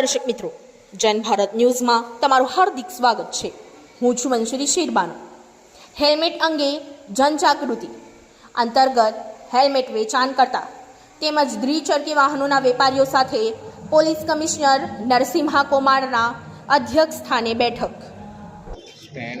દર્શક મિત્રો, જૈન ભારત ન્યૂઝમાં તમારું હાર્દિક સ્વાગત છે. હું છું મંશુરી શેરબાનો. હેલ્મેટ અંગે જનજાગૃતિ. અંતર્ગત હેલ્મેટ વેચાણ કરતા તેમજ દ્વિચરકી વાહનોના વેપારીઓ સાથે પોલીસ કમિશનર નરસિંહા કુમારના અધ્યક્ષ સ્થાને બેઠક. સ્ટેન્ડ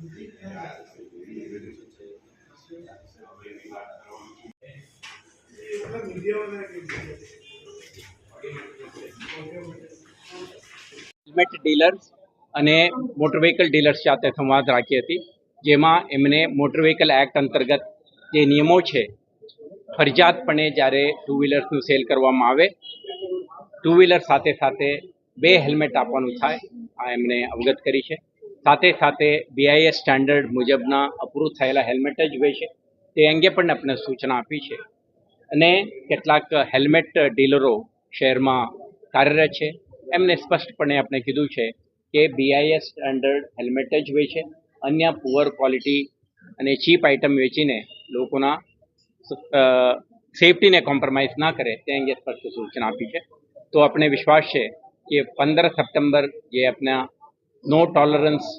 હેલ્મેટ ડીલર્સ અને મોટર વ્હીકલ ડીલર્સ સાથે સંવાદ રાખી હતી, જેમાં એમને મોટર વ્હીકલ એક્ટ અંતર્ગત જે નિયમો છે, ફરજિયાતપણે જ્યારે ટુ વ્હીલર્સનું સેલ કરવામાં આવે ટુ વ્હીલર સાથે સાથે બે હેલ્મેટ આપવાનું થાય, આ એમને અવગત કરી છે. સાથે સાથે બીઆઈએસ સ્ટાન્ડર્ડ મુજબના અપ્રૂવ થયેલા હેલ્મેટ જ હોય છે. તે અંગે પણ આપણે સૂચના આપી છે. અને કેટલાક હેલ્મેટ ડીલરો શહેરમાં કાર્યરત છે. એમને સ્પષ્ટપણે આપણે કીધું છે કે બીઆઈએસ સ્ટાન્ડર્ડ હેલ્મેટ જ હોય છે. અન્ય પુઅર ક્વોલિટી અને ચીપ આઇટમ વેચીને લોકોના સેફટીને કોમ્પ્રોમાઇઝ ના કરે તે અંગે સ્પષ્ટ સૂચના આપી છે. તો આપણે વિશ્વાસ છે કે પંદર સપ્ટેમ્બર જે આપણા no tolerance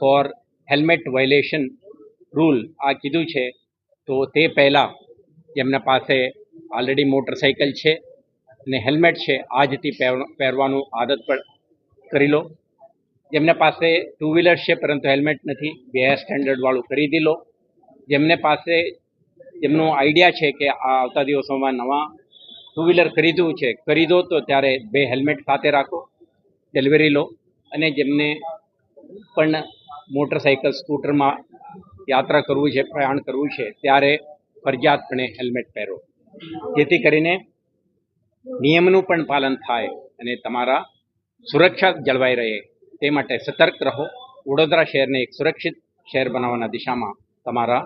for helmet violation rule આ કીધું છે. તો તે પહેલાં એમના પાસે ઓલરેડી મોટરસાઇકલ છે અને હેલ્મેટ છે. આજથી પહેર- પહેરવાનું આદત પણ કરી લો. જેમને પાસે ટુ વ્હીલર છે, પરંતુ હેલ્મેટ નથી, બે સ્ટેન્ડર્ડવાળું ખરીદી લો જેમને પાસે, જેમનું આઈડિયા છે કે આ આવતા દિવસોમાં નવા ટુ વ્હીલર ખરીદવું છે, ખરીદો તો ત્યારે બે હેલ્મેટ સાથે રાખો ડિલિવરી લો. અને જેમને પણ મોટરસાઇકલ સ્કૂટરમાં યાત્રા કરવું છે, પ્રયાણ કરવું છે, ત્યારે ફરજિયાતપણે હેલ્મેટ પહેરો. જેથી કરીને નિયમનું પણ પાલન થાય અને તમારા સુરક્ષા જળવાઈ રહે. તે માટે સતર્ક રહો. વડોદરા શહેરને એક સુરક્ષિત શહેર બનાવવાના દિશામાં તમારા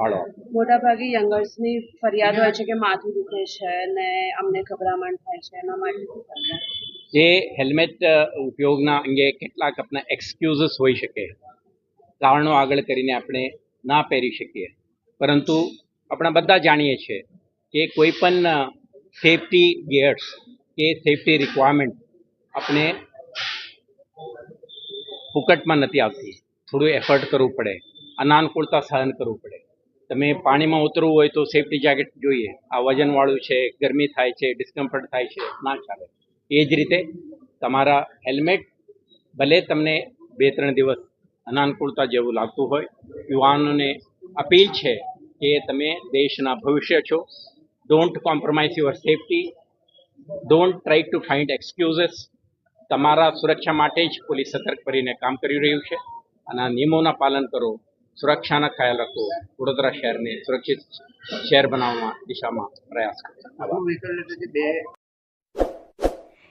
ફાળો મોટાભાગે યંગર્સની ફરિયાદ હોય છે કે માથું દુખે છે ને અમને ગભરામણ થાય છે એના માટે? જે હેલ્મેટ ઉપયોગના અંગે કેટલાક આપણા એક્સક્યુઝસ હોઈ શકે. કારણો આગળ કરીને આપણે ના પહેરી શકીએ. પરંતુ આપણે બધા જાણીએ છીએ કે કોઈ પણ સેફટી ગિયર્સ કે સેફટી રિક્વાયરમેન્ટ આપણે ફુકટમાં નથી આવતી. થોડું એફર્ટ કરવું પડે. અનાનુકૂળતા સહન કરવું પડે. તમે પાણીમાં ઉતરવું હોય તો સેફટી જેકેટ જોઈએ. આ વજનવાળું છે, ગરમી થાય છે ડિસ્કમ્ફર્ટ થાય છે, ના ચાલે. એ જ રીતે તમારા હેલ્મેટ ભલે તમને બે ત્રણ દિવસ અનાનુકૂળતા જેવું લાગતું હોય, યુવાનોને અપીલ છે કે તમે દેશના ભવિષ્ય છો. Don't compromise your safety don't try to find excuses તમારા સુરક્ષા માટે જ પોલીસ સતર્ક કરીને કામ કરી રહ્યું છે અને આ નિયમોના પાલન કરો. સુરક્ષાના ખ્યાલ રાખો. વડોદરા શહેરને સુરક્ષિત શહેર બનાવવા દિશામાં પ્રયાસ કરો.